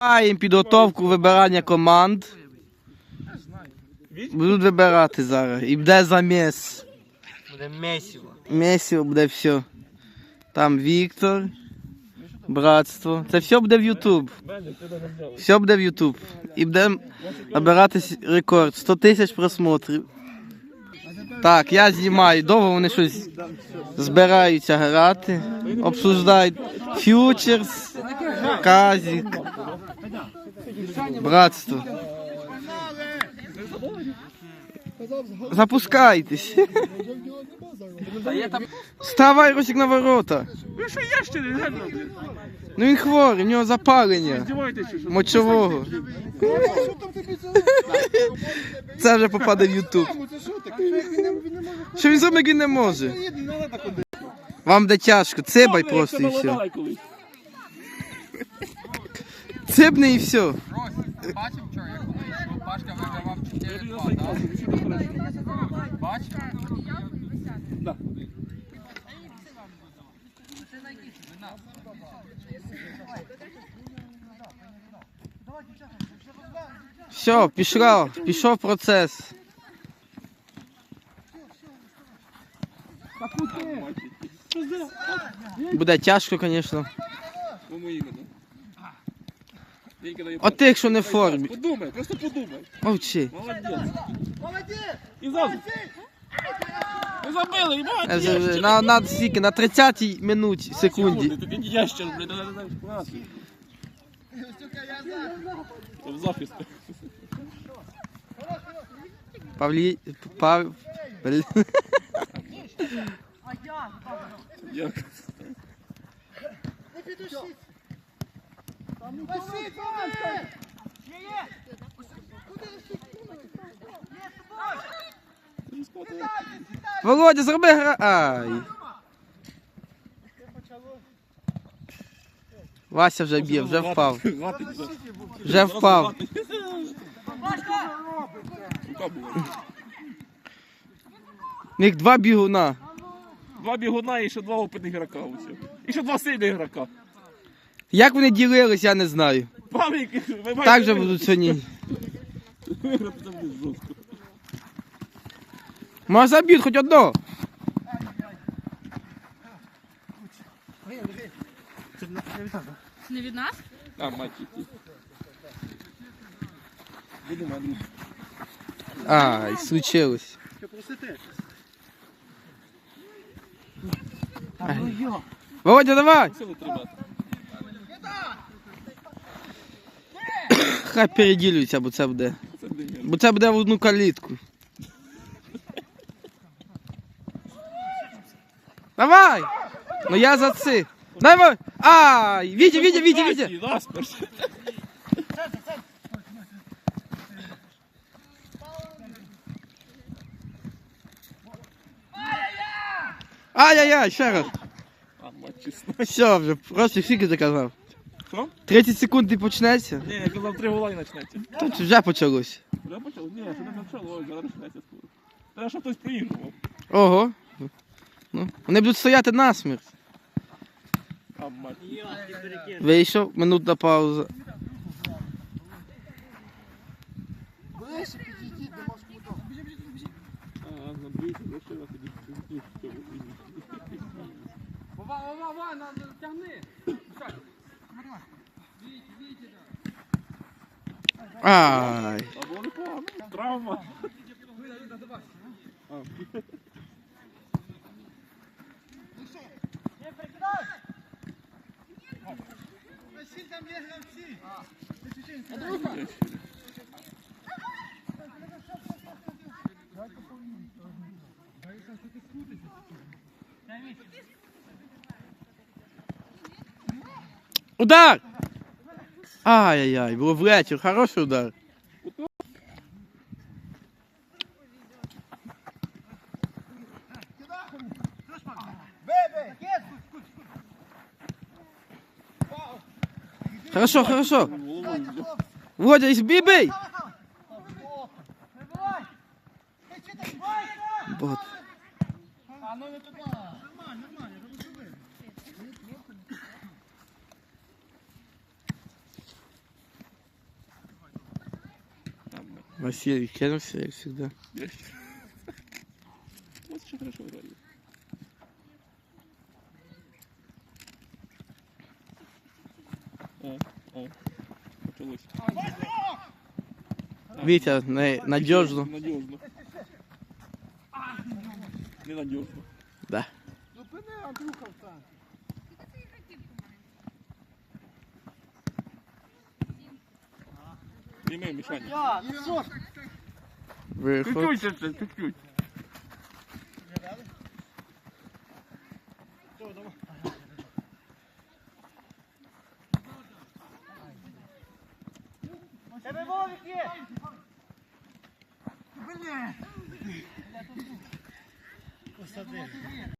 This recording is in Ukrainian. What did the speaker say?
Маємо підготовку вибирання команд. Будуть вибирати зараз. І буде заміс. Буде месиво. Месіо буде все. Там Віктор. Братство. Це все буде в Ютуб. Все буде в Ютуб. І буде набирати рекорд. 100 тисяч просмотрів. Так, я знімаю. Довго вони щось збираються грати. Обсуждають фьючерс, казік. Братство. Запускайтесь. Вставай, Росик, на ворота. Ви що є ще не? Ну він хворий, в нього запалення мочового. Це вже попаде в Ютуб. Що він зробить, як він не може. Вам де тяжко, цибай просто і все. Цибни і все. Бачив вчора, як коли Пашка вигравав 4-2, так? Бачив? Все, пішла, пішов процес. Буде тяжко, звісно. Тільки ти, якщо не в формі. Подумай, просто подумай. Мовчи. Молодець. І зразу. Ви забили, і Е, з- з- На, на, стільки, на 30 минуті, секунді. Ти не ящер, блядь, не знаєш клас. Це в захист. Павлі... Пав... Блін. Дякую. Володя, зроби гра. Ай. Вася вже б'є, вже впав. Вже. Впав. Них два бігуна. Два бігуна і ще два опитних ігрока. І ще два сильних ігрока. Як вони ділились, я не знаю. Павлік, ви Так же будуть сьогодні. Виграти це буде жорстко. Може заб'ють хоч одного. Не від нас? А, мать. Будемо, Андрій. Ай, случилось. Ай. Володя, давай! Сили треба. Хай переділюються, бо це буде. Це буде Бо це буде в одну калітку. Давай! Ну я за це. Давай! Ай! Вітя, Вітя, Вітя, Вітя! Наспер. Ай-яй-яй, ще раз. А, мать чесно. Все вже, просто скільки заказав. Що? 30 секунд і почнеться. Ні, я казав, три гола і почнеться. Тут вже почалось. Вже почалось? Ні, ще не почалось, зараз почнеться скоро. Треба, щоб хтось приїхав. Ого. Ну, вони будуть стояти насмерть. Вийшов, минутна пауза. Ай. Травма. Удар! Ай-яй-яй, було в вечір, хороший удар. Хорошо, хорошо. Володя, бей, бей! Вот. Василий кинулся, як завжди. У вас ще хорошо грає. О, о, почалось. Вітя, не, надіжно. Надіжно. Ненадіжно. Да. Прямий механік. Виход. Чуть-чуть, чуть-чуть. Тебе вовик є! Блін! Посади.